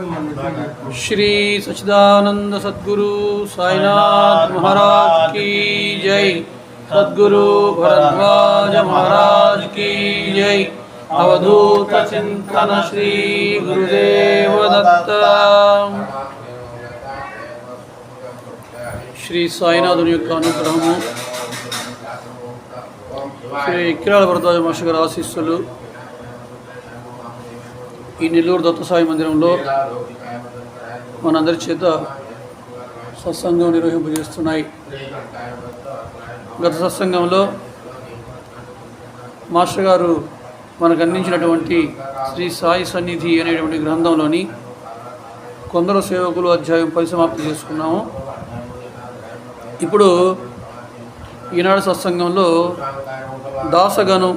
श्री सच्चिदानंद सद्गुरु साईनाथ महाराज की जय सद्गुरु भरद्वाज महाराज की जय अवधूत चिंतन श्री गुरुदेव दत्त శ్రీ సాయినాథుని యొక్క అనుగ్రహము శ్రీ కిరాల భరద్వాజ మాస్టర్ గారి ఆశీస్సులు ఈ నెల్లూరు దత్తసాయి మందిరంలో మనందరి చేత సత్సంగం నిర్వహింపజేస్తున్నాయి. గత సత్సంగంలో మాస్టర్ గారు మనకు అందించినటువంటి శ్రీ సాయి సన్నిధి అనేటువంటి గ్రంథంలోని కొందరు సేవకులు అధ్యాయం పరిసమాప్తి చేసుకున్నాము. ఇప్పుడు ఈనాడు సత్సంగంలో దాసగను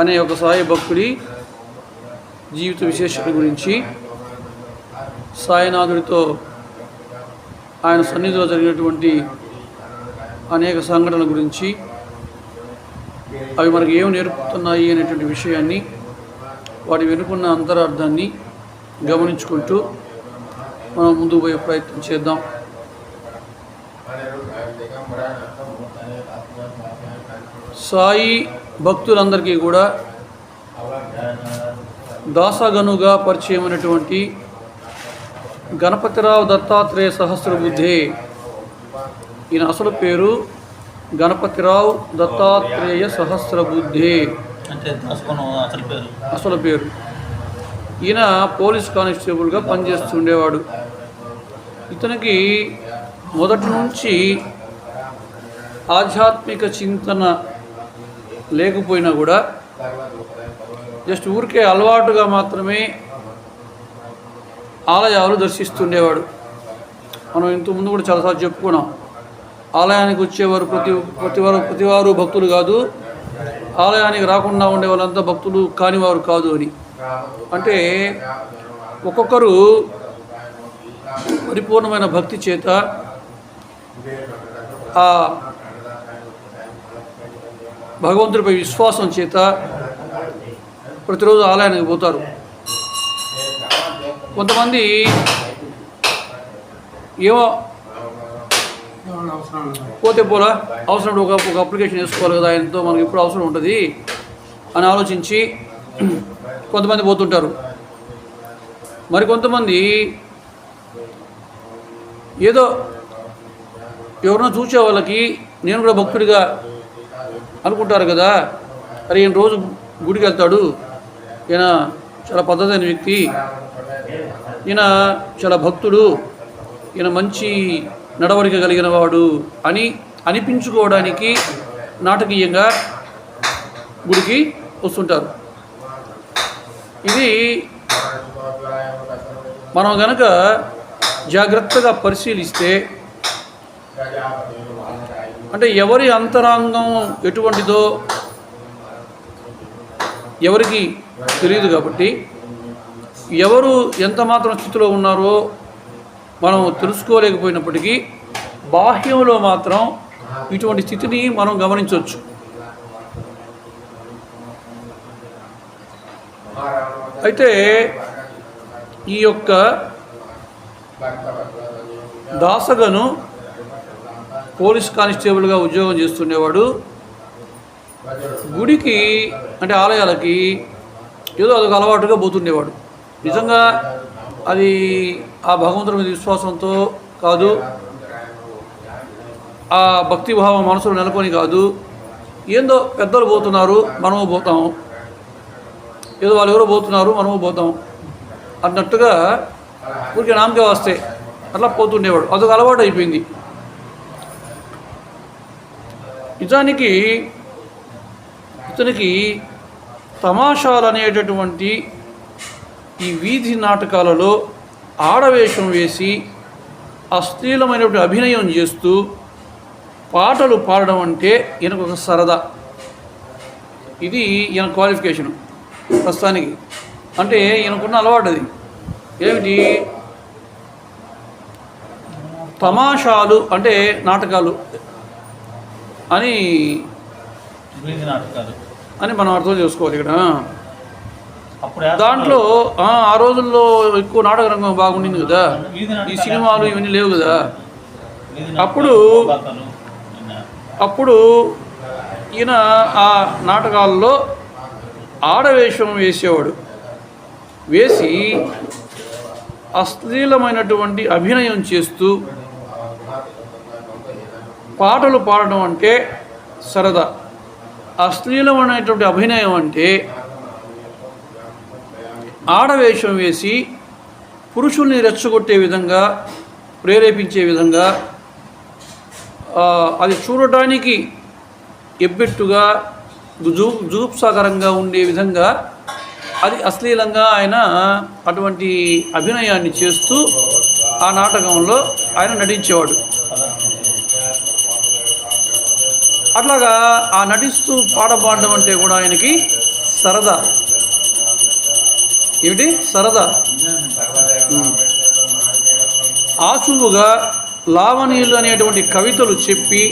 అనే ఒక సాయి భక్తుడి జీవిత విశేషాల గురించి సాయినాథుడితో ఆయన సన్నిధిలో జరిగినటువంటి అనేక సంఘటనల గురించి అవి మనకి ఏమి నేర్పుతున్నాయి అనేటువంటి విషయాన్ని వాటి వెనుకున్న అంతరార్థాన్ని గమనించుకుంటూ మనం ముందుకు పోయే ప్రయత్నం చేద్దాం. సాయి భక్తులందరికీ కూడా దాసగనుగా పరిచయమైనటువంటి గణపతిరావు దత్తాత్రేయ సహస్రబుద్ధే. ఈయన అసలు పేరు గణపతిరావు దత్తాత్రేయ సహస్రబుద్ధే. అంటే దాసుకున్న అసలు పేరు. అసలు పేరు. ఈయన పోలీస్ కానిస్టేబుల్గా పనిచేస్తుండేవాడు. ఇతనికి మొదటి నుంచి ఆధ్యాత్మిక చింతన లేకపోయినా కూడా జస్ట్ ఊరికే అలవాటుగా మాత్రమే ఆలయాలు దర్శిస్తుండేవాడు. మనం ఇంతకుముందు ముందు కూడా చాలాసార్లు చెప్పుకున్నాం. ఆలయానికి వచ్చేవారు ప్రతి ప్రతి వారు ప్రతివారు భక్తులు కాదు. ఆలయానికి రాకుండా ఉండే వాళ్ళంతా భక్తులు కానివారు కాదు అని. అంటే ఒక్కొక్కరు పరిపూర్ణమైన భక్తి చేత ఆ భగవంతుడిపై విశ్వాసం చేత ప్రతిరోజు ఆలయానికి పోతారు. కొంతమంది ఏమో పోతే పోలా అవసరం ఒక ఒక అప్లికేషన్ వేసుకోవాలి కదా ఆయనతో మనకి ఎప్పుడు అవసరం ఉంటుంది అని ఆలోచించి కొంతమంది పోతుంటారు. మరి కొంతమంది ఏదో ఎవరినో చూసే వాళ్ళకి నేను కూడా భక్తుడిగా అనుకుంటారు కదా అరే ఈయన రోజు గుడికి వెళ్తాడు ఈయన చాలా పద్ధతైన వ్యక్తి. ఈయన చాలా భక్తుడు. ఈయన మంచి నడవడిక కలిగిన వాడు అని అనిపించుకోవడానికి నాటకీయంగా గుడికి వస్తుంటారు. ఇది మనం గనక జాగ్రత్తగా పరిశీలిస్తే అంటే ఎవరి అంతరాంగం ఎటువంటిదో ఎవరికి తెలియదు కాబట్టి ఎవరు ఎంత మాత్రం స్థితిలో ఉన్నారో మనం తెలుసుకోలేకపోయినప్పటికీ బాహ్యంలో మాత్రం ఇటువంటి స్థితిని మనం గమనించవచ్చు. అయితే ఈ యొక్క దాసగను పోలీస్ కానిస్టేబుల్గా ఉద్యోగం చేస్తుండేవాడు గుడికి అంటే ఆలయాలకి ఏదో అదొక అలవాటుగా పోతుండేవాడు. నిజంగా అది ఆ భగవంతుడి మీద విశ్వాసంతో కాదు ఆ భక్తిభావం మనసులో నెలకొని కాదు ఏందో పెద్దలు పోతున్నారు మనము పోతాము. ఏదో వాళ్ళు ఎవరో పోతున్నారు మనము పోతాం అన్నట్టుగా ఊరికే నామకే వస్తే అట్లా పోతుండేవాడు. అదొక అలవాటు అయిపోయింది. నిజానికి ఇతనికి తమాషాలు అనేటటువంటి ఈ వీధి నాటకాలలో ఆడవేషం వేసి అశ్లీలమైనటువంటి అభినయం చేస్తూ పాటలు పాడడం అంటే ఈయనకు ఒక సరదా. ఇది ఈయన క్వాలిఫికేషను ప్రస్తుతానికి. అంటే ఈయనకున్న అలవాటు అది. ఏమిటి? తమాషాలు అంటే నాటకాలు అని వీధి నాటకాలు. అని మనం అర్థం చేసుకోవాలి ఇక్కడ. దాంట్లో ఆ, రోజుల్లో ఎక్కువ నాటక రంగం బాగుండింది కదా. ఈ సినిమాలు ఇవన్నీ లేవు కదా. అప్పుడు- అప్పుడు ఈయన ఆ నాటకాల్లో ఆడవేషం వేసేవాడు. వేసి అశ్లీలమైనటువంటి అభినయం చేస్తూ పాటలు పాడడం అంటే సరదా. అశ్లీలమైనటువంటి అభినయం అంటే ఆడవేషం వేసి పురుషుల్ని రెచ్చగొట్టే విధంగా ప్రేరేపించే విధంగా అది చూడటానికి ఎబ్బెట్టుగా జూ జుగుప్సాకరంగా ఉండే విధంగా అది అశ్లీలంగా ఆయన అటువంటి అభినయాన్ని చేస్తూ ఆ నాటకంలో ఆయన నటించేవాడు. అట్లాగా ఆ నటిస్తూ పాట పాడడం అంటే కూడా ఆయనకి సరదా. ఏమిటి? సరదా. ఆచువుగా లావణీయులు అనేటువంటి కవితలు చెప్పి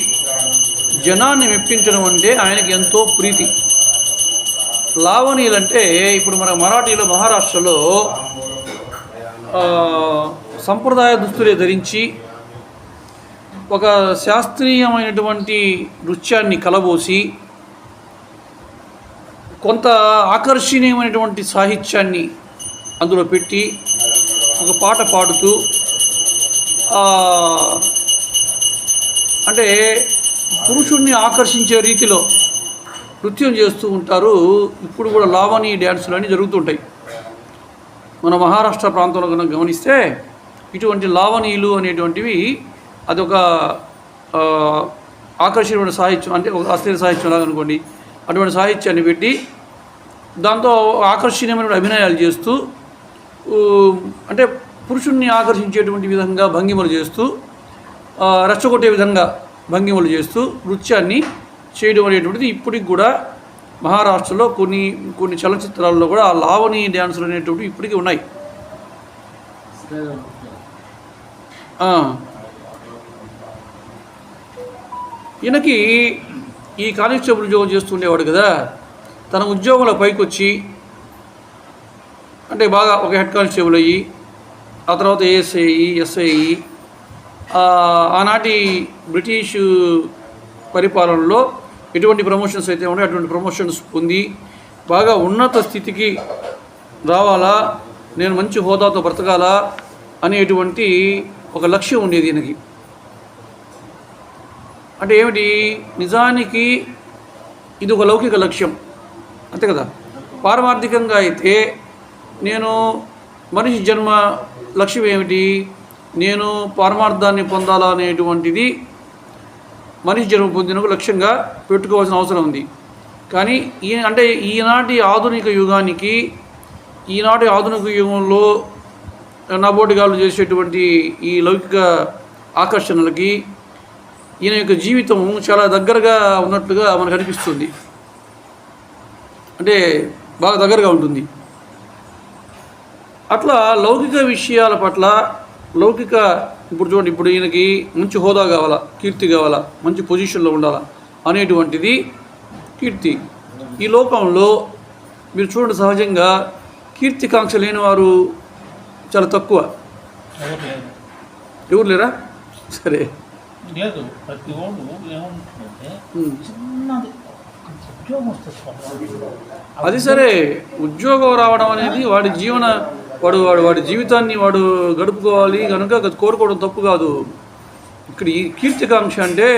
జనాన్ని మెప్పించడం అంటే ఆయనకి ఎంతో ప్రీతి. లావణీయులు అంటే ఇప్పుడు మన మరాఠీలో మహారాష్ట్రలో సంప్రదాయ దుస్తులే ధరించి ఒక శాస్త్రీయమైనటువంటి నృత్యాన్ని కలబోసి కొంత ఆకర్షణీయమైనటువంటి సాహిత్యాన్ని అందులో పెట్టి ఒక పాట పాడుతూ అంటే పురుషుణ్ణి ఆకర్షించే రీతిలో నృత్యం చేస్తూ ఉంటారు. ఇప్పుడు కూడా లావణి డ్యాన్సులు అన్నీ జరుగుతుంటాయి. మన మహారాష్ట్ర ప్రాంతంలో కనుక గమనిస్తే ఇటువంటి లావణీలు అనేటువంటివి అదొక ఆ, ఆకర్షణీయమైన సాహిత్యం అంటే ఒక అశ్లీల సాహిత్యం లాగా అనుకోండి. అటువంటి సాహిత్యాన్ని పెట్టి దాంతో ఆకర్షణీయమైన అభినయాలు చేస్తూ అంటే పురుషుణ్ణి ఆకర్షించేటువంటి విధంగా భంగిమలు చేస్తూ రెచ్చగొట్టే విధంగా భంగిమలు చేస్తూ నృత్యాన్ని చేయడం అనేటువంటిది ఇప్పటికి కూడా మహారాష్ట్రలో కొన్ని కొన్ని చలనచిత్రాల్లో కూడా ఆ లావణి డ్యాన్సులు అనేటువంటివి ఇప్పటికీ ఉన్నాయి. ఈయనకి ఈ కానిస్టేబుల్ ఉద్యోగం చేస్తుండేవాడు కదా. తన ఉద్యోగంలో పైకి వచ్చి అంటే బాగా ఒక హెడ్ కానిస్టేబుల్ అయ్యి ఆ తర్వాత ఏఎస్ఐ అయ్యి ఎస్ఐ అయ్యి ఆనాటి బ్రిటిష్ పరిపాలనలో ఎటువంటి ప్రమోషన్స్ అయితే ఉన్నాయో అటువంటి ప్రమోషన్స్ పొంది బాగా ఉన్నత స్థితికి రావాలా నేను మంచి హోదాతో బ్రతకాలా అనేటువంటి ఒక లక్ష్యం ఉండేది ఈయనకి. అంటే ఏమిటి? నిజానికి ఇది ఒక లౌకిక లక్ష్యం. అంతే కదా? పారమార్థికంగా అయితే నేను మనిషి జన్మ లక్ష్యం ఏమిటి? నేను పారమార్థాన్ని పొందాలా అనేటువంటిది మనిషి జన్మ పొందిన ఒక లక్ష్యంగా పెట్టుకోవాల్సిన అవసరం ఉంది. కానీ ఈ అంటే ఈనాటి ఆధునిక యుగానికి ఈనాటి ఆధునిక యుగంలో నబోటిగాళ్ళు చేసేటువంటి ఈ లౌకిక ఆకర్షణలకి ఈయన యొక్క జీవితం చాలా దగ్గరగా ఉన్నట్లుగా మనకు అనిపిస్తుంది. అంటే బాగా దగ్గరగా ఉంటుంది. అట్లా లౌకిక విషయాల పట్ల లౌకిక ఇప్పుడు చూడండి ఇప్పుడు ఈయనకి మంచి హోదా కావాలా కీర్తి కావాలా మంచి పొజిషన్లో ఉండాలా అనేటువంటిది కీర్తి. ఈ లోకంలో మీరు చూడండి సహజంగా కీర్తికాంక్ష లేని వారు చాలా తక్కువ. ఎవరు ఎవరు లేరా? సరే. లేదు ప్రతి ఓడు ఏమంటుందంటే. చిన్నది ఉద్యోగం. అది సరే ఉద్యోగం రావడం అనేది వాడి జీవన వాడు వాడు వాడి జీవితాన్ని వాడు గడుపుకోవాలి కనుక కోరుకోవడం తప్పు కాదు ఇక్కడ ఈ కీర్తికాంక్ష అంటే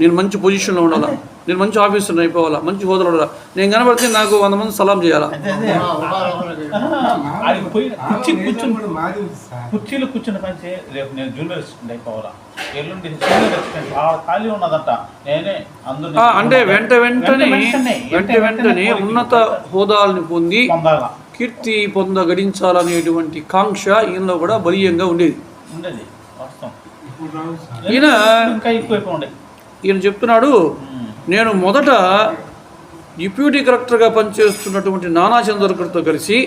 నేను మంచి పొజిషన్లో ఉండాలా నేను మంచి ఆఫీసర్ని అయిపోవాలా మంచి హోదాలో ఉండాలా? నేను కనబడితే నాకు వంద మంది సలాం చేయాలా? కుర్చీ కూర్చుని కుర్చీలో కూర్చుని పనిచే రేపు నేను జూనియర్ అసిస్టెంట్ అయిపోవాలా? ఎల్లుండి సీనియర్ అసిస్టెంట్ ఆ ఖాళీ ఉన్నదంట. నేనే అందరూ ఆ, అంటే వెంట వెంటనే వెంట వెంటనే ఉన్నత హోదాలను పొంది కీర్తి పొంద గడించాలనేటువంటి కాంక్ష ఈయనలో కూడా బలీయంగా ఉండేది. ఉండేది. ఈయన ఇంకా ఈయన చెప్తున్నాడు నేను మొదట డిప్యూటీ కలెక్టర్గా పనిచేస్తున్నటువంటి నానా చంద్రకర్తో కలిసి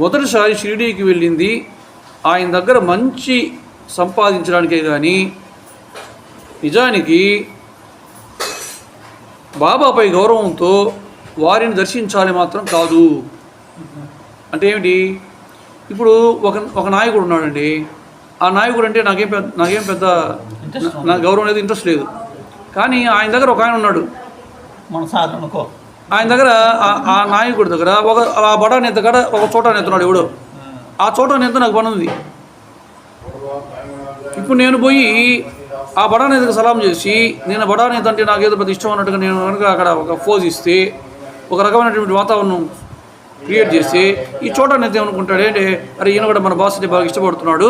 మొదటిసారి షిరిడీకి వెళ్ళింది. ఆయన దగ్గర మంచి సంపాదించడానికే కానీ నిజానికి బాబాపై గౌరవంతో వారిని దర్శించాలి మాత్రం కాదు. అంటే ఏమిటి? ఇప్పుడు ఒక ఒక నాయకుడు ఉన్నాడండి. ఆ నాయకుడు అంటే నాకేం పెద్ద నాకేం పెద్ద నా గౌరవం లేదు ఇంట్రెస్ట్ లేదు. కానీ ఆయన దగ్గర ఒక ఆయన ఉన్నాడు. మన సార్ అనుకో ఆయన దగ్గర ఆ- నాయకుడి దగ్గర ఒక ఆ బడా నేత కాడ ఒక చోట నేతున్నాడు ఎవడు. ఆ. చోట నేత నాకు పని ఉంది. ఇప్పుడు నేను పోయి ఆ బడా నేతకు సలాం చేసి నేను బడా నేత అంటే నాకు ఏదో పెద్ద ఇష్టం అన్నట్టుగా నేను కనుక అక్కడ ఒక ఫోజ్ ఇస్తే ఒక రకమైనటువంటి వాతావరణం క్రియేట్ చేసి ఈ చోట నేత ఏమనుకుంటాడు ఏంటి అరే ఈయన కూడా మన బాస్ అంటే బాగా ఇష్టపడుతున్నాడు.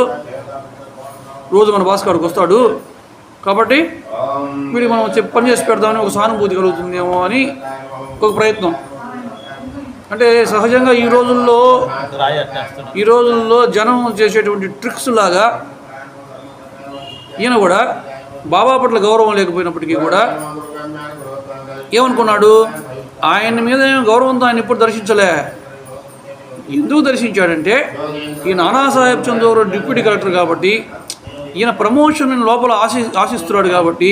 రోజు మన బాస్ కాడికి వస్తాడు. కాబట్టి వీడికి మనం చెప్పి పని చేసి పెడదామని ఒక సానుభూతి కలుగుతుందేమో అని ఒక ప్రయత్నం. అంటే సహజంగా ఈ రోజుల్లో ఈ రోజుల్లో జనం చేసేటువంటి ట్రిక్స్ లాగా ఈయన కూడా బాబా పట్ల గౌరవం లేకపోయినప్పటికీ కూడా ఏమనుకున్నాడు? ఆయన మీద గౌరవంతో ఆయన ఇప్పుడు దర్శించలే? ఎందుకు దర్శించాడంటే ఈ నానాసాహెబ్ చందోర్ డిప్యూటీ కలెక్టర్ కాబట్టి ఈయన ప్రమోషన్ లోపల ఆశి ఆశిస్తున్నాడు కాబట్టి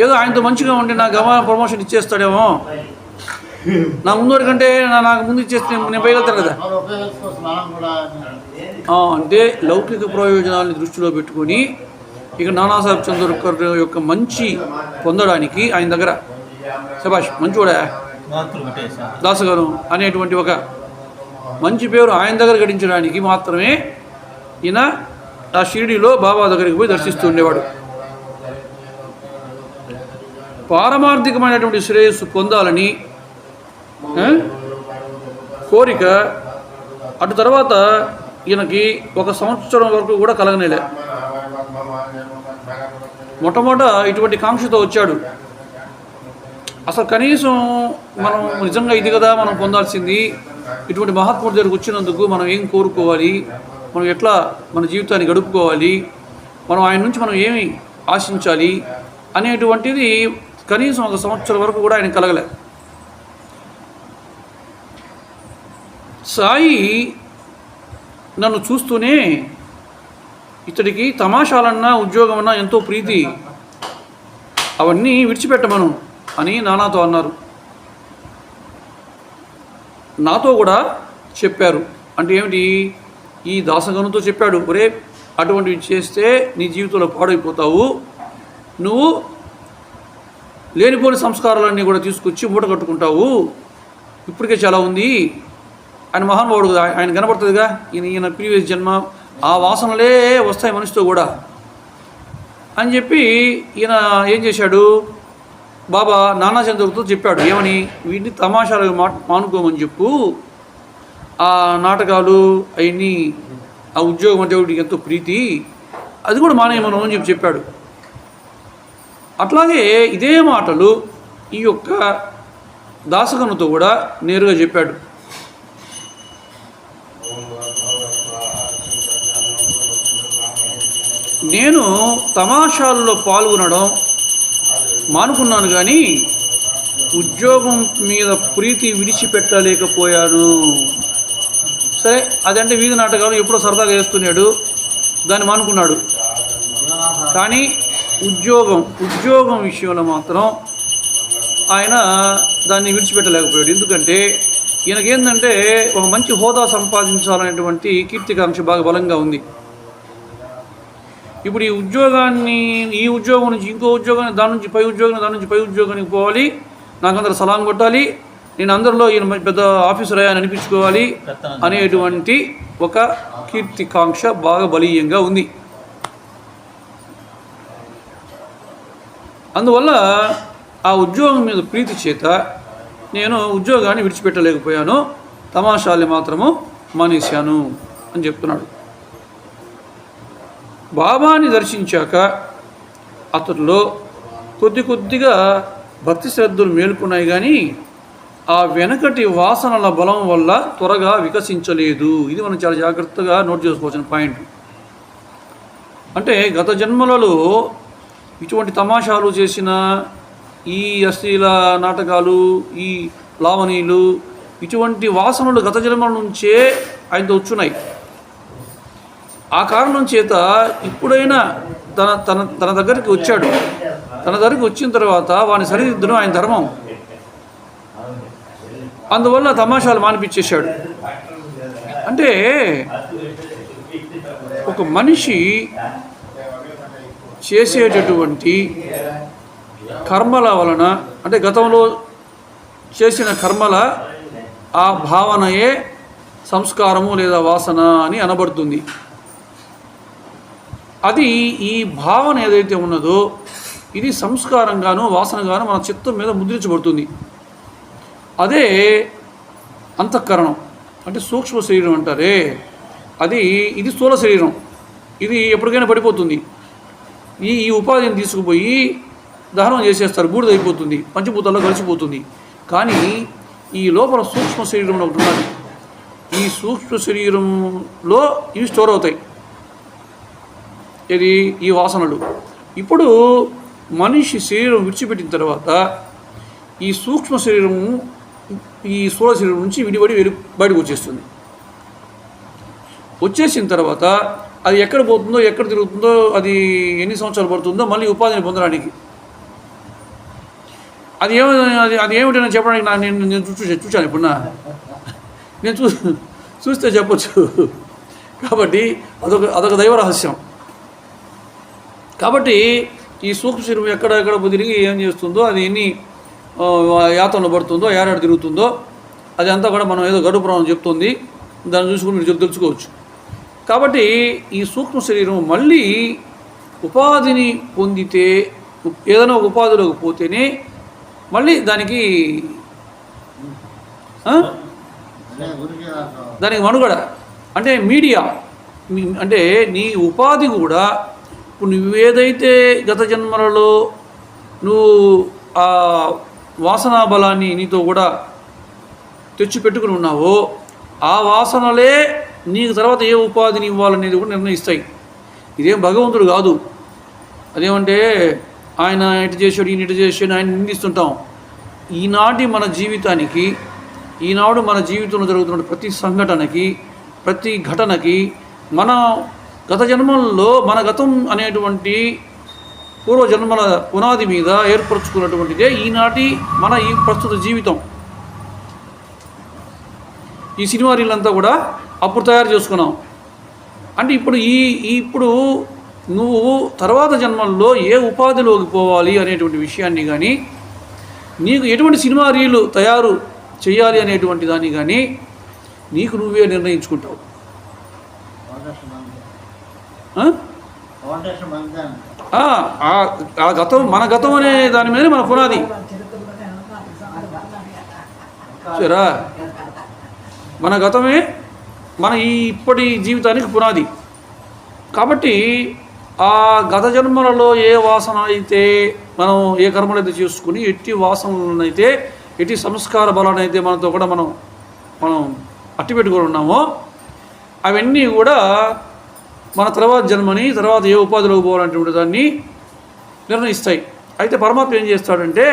ఏదో ఆయనతో మంచిగా ఉంటే నాకు గమా ప్రమోషన్ ఇచ్చేస్తాడేమో. నా ముందు కంటే నా- నాకు ముందు ఇచ్చేస్తే నేను- పోయగలుగుతాను కదా. అంటే లౌకిక ప్రయోజనాలను దృష్టిలో పెట్టుకొని ఇక నానాసాహెబ్ చంద్రకర్ యొక్క మంచి పొందడానికి ఆయన దగ్గర. శభాష్ మంచివాడా కూడా దాసగారు అనేటువంటి ఒక మంచి పేరు ఆయన దగ్గర గడించడానికి మాత్రమే ఈయన ఆ షిరిడిలో బాబా దగ్గరికి పోయి దర్శిస్తూ ఉండేవాడు. పారమార్థికమైనటువంటి శ్రేయస్సు పొందాలని కోరిక అటు తర్వాత ఈయనకి ఒక సంవత్సరం వరకు కూడా కలగనేలే. మొట్టమొదట ఇటువంటి కాంక్షతో వచ్చాడు. అసలు కనీసం మనం నిజంగా ఇది కదా మనం పొందాల్సింది ఇటువంటి మహాత్ముడి దగ్గరకు వచ్చినందుకు మనం ఏం కోరుకోవాలి? మనం ఎట్లా మన జీవితాన్ని గడుపుకోవాలి? మనం ఆయన నుంచి మనం ఏమి ఆశించాలి? అనేటువంటిది కనీసం ఒక సంవత్సరం వరకు కూడా ఆయన కలగలే. సాయి నన్ను చూస్తూనే ఇతడికి తమాషాలన్నా ఉద్యోగమన్నా ఎంతో ప్రీతి. అవన్నీ విడిచిపెట్టమను అని నానాతో అన్నారు. నాతో కూడా చెప్పారు. అంటే ఏమిటి? ఈ దాసగనుతో చెప్పాడు ఒరే అటువంటివి చేస్తే నీ జీవితంలో పాడైపోతావు. నువ్వు లేనిపోని సంస్కారాలన్నీ కూడా తీసుకొచ్చి మూట కట్టుకుంటావు. ఇప్పటికే చాలా ఉంది. ఆయన మహానుభావుడు కదా ఆయన కనబడుతుందిగా ఈయన ఈయన ప్రీవియస్ జన్మ ఆ వాసనలే వస్తాయి మనిషితో కూడా. అని చెప్పి ఈయన ఏం చేశాడు? బాబా నానా చంద్రుడితో చెప్పాడు ఏమని? వీటిని తమాషాలు మా మానుకోమని చెప్పు. ఆ నాటకాలు అవన్నీ ఆ ఉద్యోగం అంటే ఒకటి ఎంతో ప్రీతి. అది కూడా మానేయమను అని చెప్పి చెప్పాడు. అట్లాగే ఇదే మాటలు ఈ యొక్క దాసగనుతో కూడా నేరుగా చెప్పాడు. నేను తమాషాల్లో పాల్గొనడం మానుకున్నాను కానీ ఉద్యోగం మీద ప్రీతి విడిచిపెట్టలేకపోయాను. సరే అదంటే వీధి నాటకాలు ఎప్పుడో సరదాగా వేస్తున్నాడు దాన్ని మానుకున్నాడు. కానీ ఉద్యోగం ఉద్యోగం విషయంలో మాత్రం ఆయన దాన్ని విడిచిపెట్టలేకపోయాడు. ఎందుకంటే ఈయనకేంటంటే ఒక మంచి హోదా సంపాదించాలనేటువంటి కీర్తికాంక్ష బాగా బలంగా ఉంది. ఇప్పుడు ఈ ఉద్యోగాన్ని ఈ ఉద్యోగం నుంచి ఇంకో ఉద్యోగాన్ని దాని నుంచి పై ఉద్యోగం దాని నుంచి పై ఉద్యోగానికి పోవాలి. నాకు అందరు సలాం కొట్టాలి. నేను అందరిలో ఈయన పెద్ద ఆఫీసర్ అయ్యా అని అనిపించుకోవాలి అనేటువంటి ఒక కీర్తికాంక్ష బాగా బలీయంగా ఉంది. అందువల్ల ఆ ఉద్యోగం మీద ప్రీతి చేత నేను ఉద్యోగాన్ని విడిచిపెట్టలేకపోయాను. తమాషాలు మాత్రము మానేశాను అని చెప్తున్నాడు. బాబాని దర్శించాక అతడిలో కొద్ది కొద్దిగా భక్తి శ్రద్ధలు మేలుకున్నాయి కానీ ఆ వెనకటి వాసనల బలం వల్ల త్వరగా వికసించలేదు. ఇది మనం చాలా జాగ్రత్తగా నోట్ చేసుకోవాల్సిన పాయింట్ అంటే గత జన్మలలో ఇటువంటి తమాషాలు చేసిన ఈ అశ్లీల నాటకాలు ఈ లావణీలు ఇటువంటి వాసనలు గత జన్మల నుంచే ఆయనతో వచ్చున్నాయి. ఆ కారణం చేత ఇప్పుడైనా తన తన తన దగ్గరికి వచ్చాడు. తన దగ్గరికి వచ్చిన తర్వాత వాని సరిదిద్దడం ఆయన ధర్మం. అందువల్ల తమాషాలు మానిపించేశాడు. అంటే ఒక మనిషి చేసేటటువంటి కర్మల వలన అంటే గతంలో చేసిన కర్మల ఆ భావనయే సంస్కారము లేదా వాసన అని అనబడుతుంది. అది ఈ భావన ఏదైతే ఉన్నదో ఇది సంస్కారంగాను వాసనగాను మన చిత్తం మీద ముద్రించబడుతుంది. అదే అంతఃకరణం. అంటే సూక్ష్మ శరీరం అంటారే. అది ఇది స్థూల శరీరం. ఇది ఎప్పటికైనా పడిపోతుంది. ఈ ఈ ఉపాధిని తీసుకుపోయి దహనం చేసేస్తారు. బూడిద అయిపోతుంది. పంచభూతాల్లో కలిసిపోతుంది. కానీ ఈ లోపల సూక్ష్మ శరీరం ఒకటి ఉన్నది ఈ సూక్ష్మ శరీరంలో ఇవి స్టోర్ అవుతాయి. ఇది ఈ వాసనలు. ఇప్పుడు మనిషి శరీరం విడిచిపెట్టిన తర్వాత ఈ సూక్ష్మ శరీరం ఈ స్థూల శరీరం నుంచి విడిపడి వెలు బయటకు వచ్చేస్తుంది. వచ్చేసిన తర్వాత అది ఎక్కడ పోతుందో ఎక్కడ తిరుగుతుందో అది ఎన్ని సంవత్సరాలు పడుతుందో మళ్ళీ ఉపాధిని పొందడానికి. అది ఏమి అది అది ఏమిటైనా చెప్పడానికి నా నేను నేను చూ చూశాను ఇప్పుడు నా. నేను చూ చూస్తే చెప్పచ్చు. కాబట్టి అదొక అదొక దైవ రహస్యం. కాబట్టి ఈ సూక్ష్మ శరీరం ఎక్కడ ఎక్కడ తిరిగి ఏం చేస్తుందో అది ఎన్ని యాతనలో పడుతుందో ఏడాడు తిరుగుతుందో అది అంతా కూడా మనం ఏదో గడుపు పురాణం చెప్తుంది. దాన్ని చూసుకుని మీరు తెలుసుకోవచ్చు. కాబట్టి ఈ సూక్ష్మ శరీరం మళ్ళీ ఉపాధిని పొందితే ఏదైనా ఒక ఉపాధిలోకి పోతేనే మళ్ళీ దానికి దానికి మనుగడ. అంటే మీడియా అంటే నీ ఉపాధి కూడా ఇప్పుడు నువ్వేదైతే గత జన్మలలో నువ్వు వాసనా బలాన్ని నీతో కూడా తెచ్చి పెట్టుకుని ఉన్నావో ఆ వాసనలే నీకు తర్వాత ఏ ఉపాధిని ఇవ్వాలనేది కూడా నిర్ణయిస్తాయి. ఇదేం భగవంతుడు కాదు. అదేమంటే ఆయన ఇటు చేశాడు ఈయన ఇటు చేశాడు ఆయన నిందిస్తుంటాం. ఈనాటి మన జీవితానికి ఈనాడు మన జీవితంలో జరుగుతున్న ప్రతి సంఘటనకి ప్రతి ఘటనకి మన గత జన్మల్లో మన గతం అనేటువంటి పూర్వజన్మల పునాది మీద ఏర్పరచుకున్నటువంటిదే ఈనాటి మన ఈ ప్రస్తుత జీవితం. ఈ సినిమా రీళ్ళంతా కూడా అప్పుడు తయారు చేసుకున్నాం. అంటే ఇప్పుడు ఈ ఈ- ఇప్పుడు నువ్వు తర్వాత జన్మల్లో ఏ ఉపాధిలోకి పోవాలి అనేటువంటి విషయాన్ని కానీ నీకు ఎటువంటి సినిమా రీలు తయారు చేయాలి అనేటువంటి దాన్ని కానీ నీకు నువ్వే నిర్ణయించుకుంటావు. ఆ? గతం మన గతం అనే దాని మీద మన పునాది సరే మన గతమే మన ఈ ఇప్పటి జీవితానికి పునాది కాబట్టి ఆ గత జన్మలలో ఏ వాసన అయితే మనం ఏ కర్మలైతే చేసుకుని ఎట్టి వాసనలనైతే ఎట్టి సంస్కార బలానైతే మనతో కూడా మనం మనం అట్టి పెట్టుకొని ఉన్నామో అవన్నీ కూడా మన తర్వాత జన్మని తర్వాత ఏ ఉపాధిలోకి పోవాలనేటువంటి దాన్ని నిర్ణయిస్తాయి. అయితే పరమాత్మ ఏం చేస్తాడంటే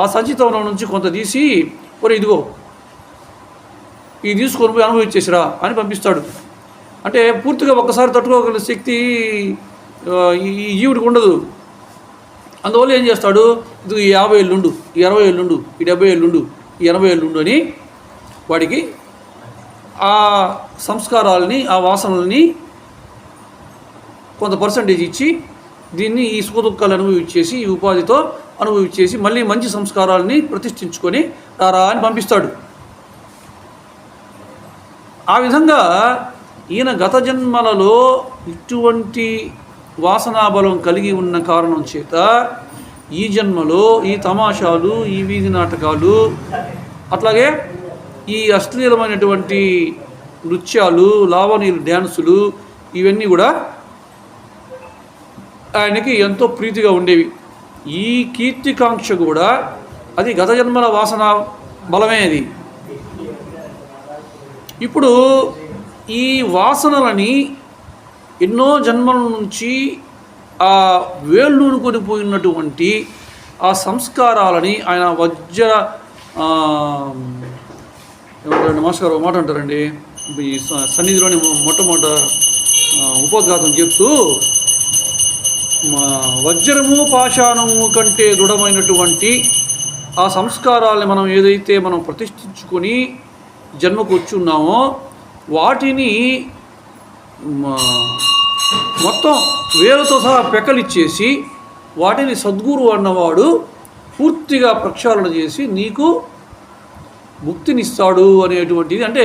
ఆ సంచితంలో నుంచి కొంత తీసి ఒరే ఇదిగో ఇది తీసుకొని పోయి అనుభవించేసిరా అని పంపిస్తాడు. అంటే పూర్తిగా ఒక్కసారి తట్టుకోగల శక్తి ఈ జీవుడికి ఉండదు. అందువల్ల ఏం చేస్తాడు? ఇది ఈ యాభై ఏళ్ళుండు ఈ అరవై ఏళ్ళుండు ఈ డెబ్బై ఏళ్ళుండు ఈ ఎనభై ఏళ్ళుండు అని వాడికి ఆ సంస్కారాలని ఆ వాసనల్ని కొంత పర్సంటేజ్ ఇచ్చి దీన్ని ఈ సుఖదుఖాలు అనుభవించేసి ఈ ఉపాధితో అనుభవించేసి మళ్ళీ మంచి సంస్కారాలని ప్రతిష్ఠించుకొని రారా అని పంపిస్తాడు. ఆ విధంగా ఈయన గత జన్మలలో ఇటువంటి వాసనాబలం కలిగి ఉన్న కారణం చేత ఈ జన్మలో ఈ తమాషాలు ఈ వీధి నాటకాలు అట్లాగే ఈ అశ్లీలమైనటువంటి నృత్యాలు లావణీలు డ్యాన్సులు ఇవన్నీ కూడా ఆయనకి ఎంతో ప్రీతిగా ఉండేవి. ఈ కీర్తికాంక్ష కూడా అది గత జన్మల వాసన బలమే అది. ఇప్పుడు ఈ వాసనలని ఎన్నో జన్మల నుంచి ఆ వేళ్ళూనుకొని పోయినటువంటి ఆ సంస్కారాలని ఆయన వజ్ర ఏమంటారండి మాస్టర్ గారు ఒక మాట అంటారండి. ఈ స- సన్నిధిలోని మొట్టమొదట ఉపోద్ఘాతం చెప్తూ వజ్రము పాషాణము కంటే దృఢమైనటువంటి ఆ సంస్కారాలని మనం ఏదైతే మనం ప్రతిష్ఠించుకొని జన్మకు వచ్చి వాటిని మొత్తం వేరుతో సహా పెకలిచ్చేసి వాటిని సద్గురు అన్నవాడు పూర్తిగా ప్రక్షాళన చేసి నీకు ముక్తినిస్తాడు అనేటువంటిది. అంటే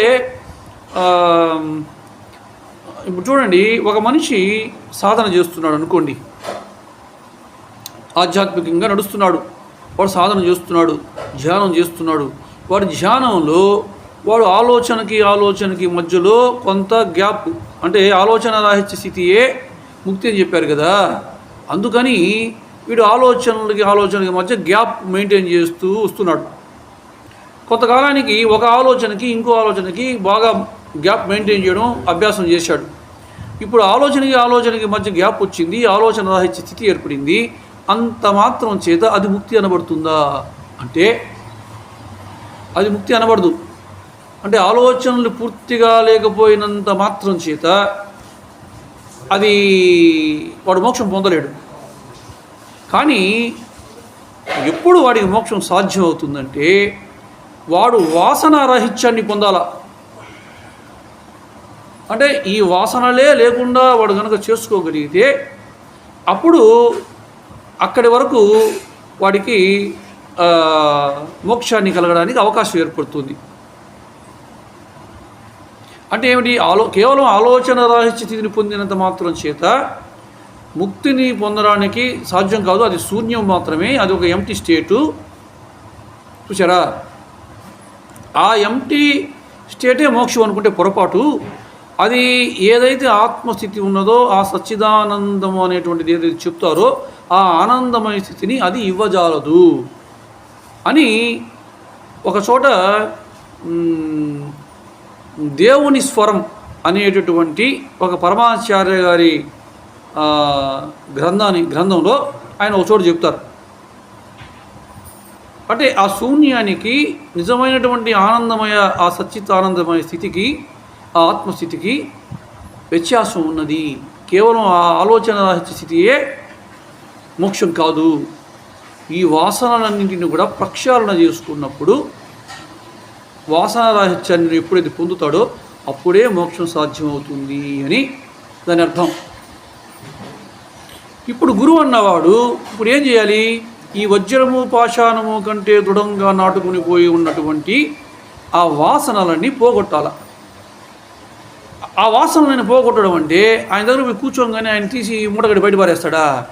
ఇప్పుడు చూడండి ఒక మనిషి సాధన చేస్తున్నాడు అనుకోండి. ఆధ్యాత్మికంగా నడుస్తున్నాడు. వాడు సాధన చేస్తున్నాడు ధ్యానం చేస్తున్నాడు. వాడి ధ్యానంలో వాడు ఆలోచనకి ఆలోచనకి మధ్యలో కొంత గ్యాప్ అంటే ఆలోచన రాహిత్య స్థితియే ముక్తి అని చెప్పారు కదా. అందుకని వీడు ఆలోచనలకి ఆలోచనకి మధ్య గ్యాప్ మెయింటైన్ చేస్తూ వస్తున్నాడు. కొంతకాలానికి ఒక ఆలోచనకి ఇంకో ఆలోచనకి బాగా గ్యాప్ మెయింటైన్ చేయడం అభ్యాసం చేశాడు. ఇప్పుడు ఆలోచనకి ఆలోచనకి మధ్య గ్యాప్ వచ్చింది ఆలోచన రాహిత్య స్థితి ఏర్పడింది. అంత మాత్రం చేత అది ముక్తి అనబడుతుందా? అంటే అది ముక్తి అనబడదు. అంటే ఆలోచనలు పూర్తిగా లేకపోయినంత మాత్రం చేత అది వాడు మోక్షం పొందలేడు. కానీ ఎప్పుడు వాడికి మోక్షం సాధ్యం అవుతుందంటే వాడు వాసన రహిత్యాన్ని పొందాలా. అంటే ఈ వాసనలే లేకుండా వాడు కనుక చేసుకోగలిగితే అప్పుడు అక్కడి వరకు వాడికి మోక్షాన్ని కలగడానికి అవకాశం ఏర్పడుతుంది. అంటే ఏమిటి? ఆలో కేవలం ఆలోచన రాహిత్య స్థితిని పొందినంత మాత్రం చేత ముక్తిని పొందడానికి సాధ్యం కాదు. అది శూన్యం మాత్రమే. అది ఒక ఎంటీ స్టేటు చూసారా ఆ ఎంటీ స్టేటే మోక్షం అనుకుంటే పొరపాటు. అది ఏదైతే ఆత్మస్థితి ఉన్నదో ఆ సచ్చిదానందము అనేటువంటిది ఏదైతే చెప్తారో ఆ ఆనందమయ స్థితిని అది ఇవ్వజాలదు. అని ఒక చోట దేవుని స్వరం అనేటటువంటి ఒక పరమాచార్య గారి గ్రంథాన్ని గ్రంథంలో ఆయన ఒక చోట చెప్తారు. అంటే ఆ శూన్యానికి నిజమైనటువంటి ఆనందమయ ఆ సచ్చిత్ ఆనందమయ స్థితికి ఆత్మస్థితికి వ్యత్యాసం ఉన్నది. కేవలం ఆ ఆలోచన స్థితియే మోక్షం కాదు. ఈ వాసనలన్నింటిని కూడా ప్రక్షాళన చేసుకున్నప్పుడు వాసన రాహిత్యాన్ని ఎప్పుడైతే పొందుతాడో అప్పుడే మోక్షం సాధ్యమవుతుంది అని దాని అర్థం. ఇప్పుడు గురువు అన్నవాడు ఇప్పుడు ఏం చేయాలి? ఈ వజ్రము పాషాణము కంటే దృఢంగా నాటుకుని పోయి ఉన్నటువంటి ఆ వాసనలన్నీ పోగొట్టాల. ఆ వాసనలను పోగొట్టడం అంటే ఆయన దగ్గర పోయి కూర్చోగానే ఆయన తీసి మూటగడి బయట పారేస్తాడా?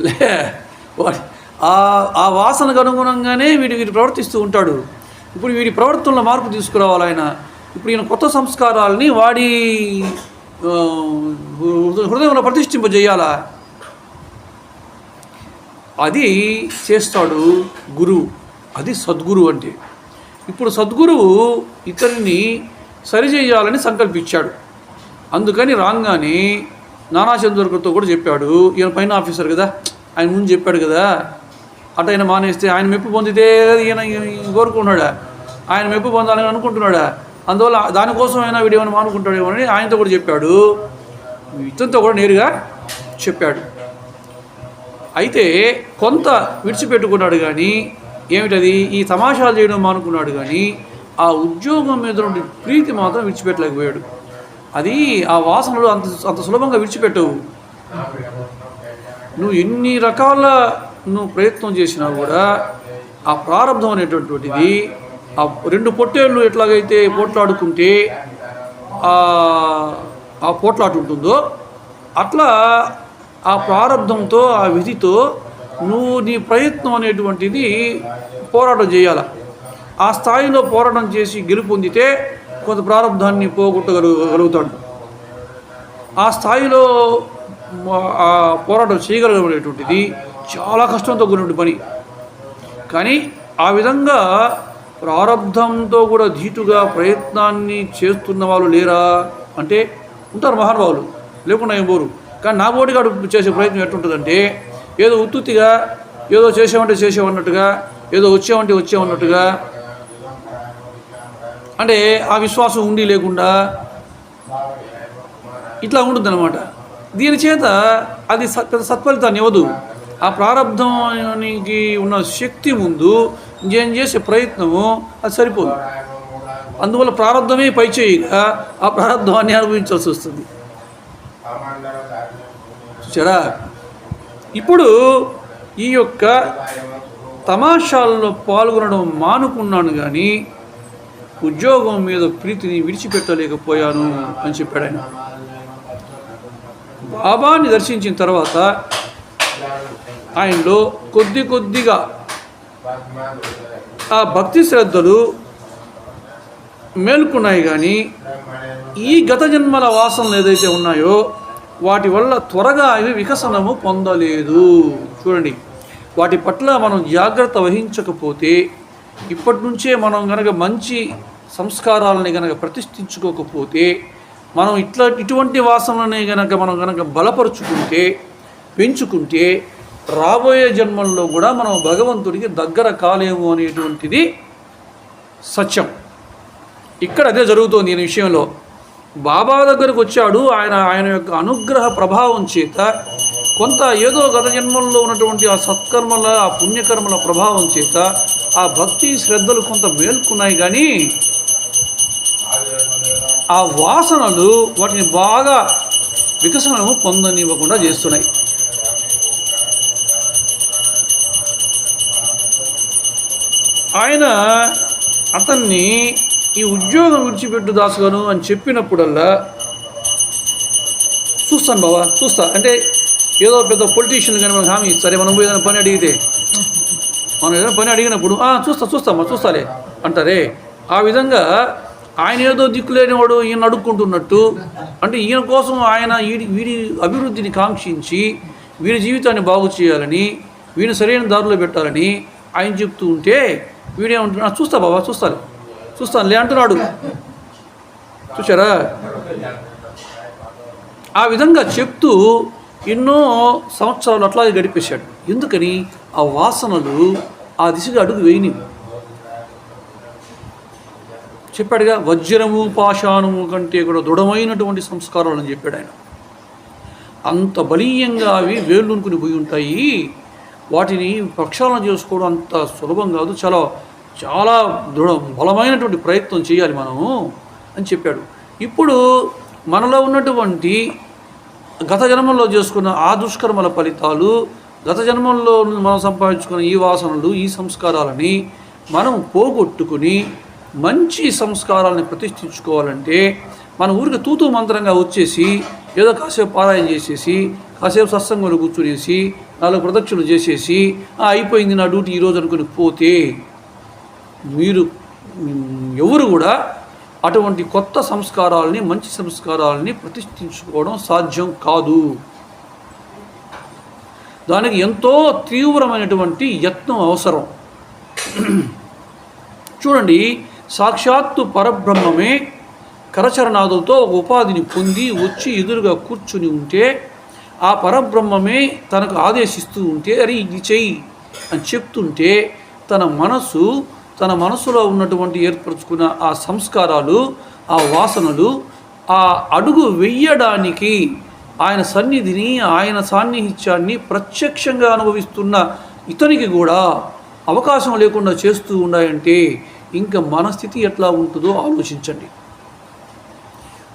లే ఆ వాసనకు అనుగుణంగానే వీడు వీడు ప్రవర్తిస్తూ ఉంటాడు. ఇప్పుడు వీడి ప్రవర్తనలో మార్పు తీసుకురావాలి ఆయన. ఇప్పుడు ఈయన కొత్త సంస్కారాలని వాడి హృదయంలో ప్రతిష్ఠింపజేయాలా? అది చేస్తాడు గురువు. అది సద్గురు అంటే. ఇప్పుడు సద్గురువు ఇతరుని సరిచేయాలని సంకల్పించాడు. అందుకని రాగానే నానాచంద్రకర్తో కూడా చెప్పాడు ఈయన పైన ఆఫీసర్ కదా ఆయన ముందు చెప్పాడు కదా అటు ఆయన మానేస్తే ఆయన మెప్పు పొందితే ఈయన ఈయన కోరుకున్నాడా? ఆయన మెప్పు పొందాలని అనుకుంటున్నాడా? అందువల్ల దానికోసం అయినా వీడు ఏమైనా మానుకుంటాడేమో అని ఆయనతో కూడా చెప్పాడు. ఇతనితో కూడా నేరుగా చెప్పాడు. అయితే కొంత విడిచిపెట్టుకున్నాడు కానీ ఏమిటది? ఈ తమాషాలు చేయడం మానుకున్నాడు కానీ ఆ ఉద్యోగం మీద నుండి ప్రీతి మాత్రం విడిచిపెట్టలేకపోయాడు. అది ఆ వాసనలు అంత అంత సులభంగా విడిచిపెట్టవు నువ్వు ఎన్ని రకాల నువ్వు ప్రయత్నం చేసినా కూడా ఆ ప్రారంభం అనేటటువంటిది ఆ రెండు పొట్టేళ్ళు ఎట్లాగైతే పోట్లాడుకుంటే ఆ ఆ పోట్లాట ఉంటుందో అట్లా ఆ ప్రారంభంతో ఆ విధితో నువ్వు నీ ప్రయత్నం అనేటువంటిది పోరాటం చేయాలా? ఆ స్థాయిలో పోరాటం చేసి గెలుపొందితే కొంత ప్రారంధాన్ని పోగొట్టగలుగుతాడు. ఆ స్థాయిలో పోరాటం చేయగలగనేటువంటిది చాలా కష్టంతో కూడిన పని. కానీ ఆ విధంగా ప్రారంధంతో కూడా ధీటుగా ప్రయత్నాన్ని చేస్తున్న వాళ్ళు లేరా? అంటే ఉంటారు మహానుభావులు లేకుండా ఏం పోరు. కానీ నా బోటిగాడు చేసే ప్రయత్నం ఎట్టుంటుందంటే ఏదో ఉత్తుత్తిగా ఏదో చేసామంటే చేసామన్నట్టుగా ఏదో వచ్చామంటే వచ్చామన్నట్టుగా అంటే ఆ విశ్వాసం ఉండి లేకుండా ఇట్లా ఉంటుందన్నమాట. దీని చేత అది సత్ పెద్ద సత్ఫలితాన్ని ఇవ్వదు. ఆ ప్రారంభానికి ఉన్న శక్తి ముందు నేను చేసే ప్రయత్నము అది సరిపోదు. అందువల్ల ప్రారంధమే పై చేయగా ఆ ప్రారంధాన్ని అనుభవించాల్సి వస్తుంది. చూసారా? ఇప్పుడు ఈ యొక్క తమాషాల్లో పాల్గొనడం మానుకున్నాను కానీ ఉద్యోగం మీద ప్రీతిని విడిచిపెట్టలేకపోయాను అని చెప్పాడు ఆయన. బాబాని దర్శించిన తర్వాత ఆయనలో కొద్ది కొద్దిగా ఆ భక్తి శ్రద్ధలు మేల్కొన్నాయి కానీ ఈ గత జన్మల వాసనలు ఏదైతే ఉన్నాయో వాటి వల్ల త్వరగా అవి వికసనము పొందలేదు. చూడండి వాటి పట్ల మనం జాగ్రత్త వహించకపోతే ఇప్పటి నుంచే మనం గనక మంచి సంస్కారాలని గనక ప్రతిష్ఠించుకోకపోతే మనం ఇట్లా ఇటువంటి వాసనలని గనక మనం గనక బలపరుచుకుంటే పెంచుకుంటే రాబోయే జన్మల్లో కూడా మనం భగవంతుడికి దగ్గర కాలేము అనేటువంటిది సత్యం. ఇక్కడ అదే జరుగుతోంది ఈ విషయంలో. బాబా దగ్గరకు వచ్చాడు ఆయన ఆయన యొక్క అనుగ్రహ ప్రభావం చేత కొంత ఏదో గత జన్మల్లో ఉన్నటువంటి ఆ సత్కర్మల ఆ పుణ్యకర్మల ప్రభావం చేత ఆ భక్తి శ్రద్ధలు కొంత మేల్కున్నాయి కానీ ఆ వాసనలు వాటిని బాగా వికసనము పొందనివ్వకుండా చేస్తున్నాయి. ఆయన అతన్ని ఈ ఉద్యోగం విడిచిపెట్టు దాసుగాను అని చెప్పినప్పుడల్లా చూస్తాను బాబా చూస్తా. అంటే ఏదో పెద్ద పొలిటీషియన్ కానీ మనకు హామీ ఇస్తారు. మనం పోయి ఏదైనా పని అడిగితే మనం ఏదైనా పని అడిగినప్పుడు "ఆ, చూస్తా చూస్తామా చూస్తాలే అంటారే. ఆ విధంగా ఆయన ఏదో దిక్కులేనివాడు ఈయన అడుక్కుంటున్నట్టు అంటే ఈయన కోసం ఆయన వీడి వీడి అభివృద్ధిని కాంక్షించి వీడి జీవితాన్ని బాగు చేయాలని వీడిని సరైన దారిలో పెట్టాలని ఆయన చెప్తూ ఉంటే వీడేమంటున్నా చూస్తా బాబా చూస్తాలే చూస్తానులే అంటున్నాడు. చూసారా ఆ విధంగా చెప్తూ ఎన్నో సంవత్సరాలు అట్లాగే గడిపేశాడు. ఎందుకని? ఆ వాసనలు ఆ దిశగా అడుగు వేయని. చెప్పాడుగా వజ్రము పాషాణము కంటే కూడా దృఢమైనటువంటి సంస్కారాలు అని చెప్పాడు ఆయన. అంత బలీయంగా అవి వేళ్ళునుకుని పోయి ఉంటాయి. వాటిని ప్రక్షాళన చేసుకోవడం అంత సులభం కాదు. చాలా చాలా దృఢ బలమైనటువంటి ప్రయత్నం చేయాలి మనము అని చెప్పాడు. ఇప్పుడు మనలో ఉన్నటువంటి గత జన్మల్లో చేసుకున్న ఆ దుష్కర్మల ఫలితాలు గత జన్మంలో మనం సంపాదించుకున్న ఈ వాసనలు ఈ సంస్కారాలని మనం పోగొట్టుకుని మంచి సంస్కారాలని ప్రతిష్ఠించుకోవాలంటే మన ఊరికి తూతూ మంత్రంగా వచ్చేసి ఏదో కాసేపు పారాయణ చేసేసి కాసేపు సత్సంగంలో కూర్చునేసి నాలుగు ప్రదక్షిణలు చేసేసి అయిపోయింది నా డ్యూటీ ఈరోజు అనుకుని పోతే మీరు ఎవరు కూడా అటువంటి కొత్త సంస్కారాలని మంచి సంస్కారాలని ప్రతిష్ఠించుకోవడం సాధ్యం కాదు. దానికి ఎంతో తీవ్రమైనటువంటి యత్నం అవసరం. చూడండి సాక్షాత్తు పరబ్రహ్మమే కరచరణాదులతో ఒక ఉపాధిని పొంది వచ్చి ఎదురుగా కూర్చుని ఉంటే ఆ పరబ్రహ్మమే తనకు ఆదేశిస్తూ ఉంటే అరే ఇది చెయ్యి అని చెప్తుంటే తన మనసు తన మనసులో ఉన్నటువంటి ఏర్పరచుకున్న ఆ సంస్కారాలు ఆ వాసనలు ఆ అడుగు వెయ్యడానికి ఆయన సన్నిధిని ఆయన సాన్నిహిత్యాన్ని ప్రత్యక్షంగా అనుభవిస్తున్న ఇతనికి కూడా అవకాశం లేకుండా చేస్తూ ఉన్నాయంటే ఇంకా మన స్థితి ఎట్లా ఉంటుందో ఆలోచించండి.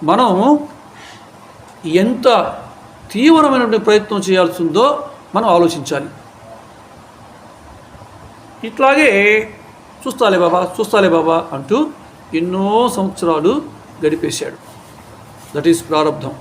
మనం ఎంత తీవ్రమైనటువంటి ప్రయత్నం చేయాల్సి ఉందో మనం ఆలోచించాలి. ఇట్లాగే చూస్తాలే బాబా చూస్తాలే బాబా అంటూ ఎన్నో సంవత్సరాలు గడిపేశాడు. దట్ ఈస్ ప్రారంధం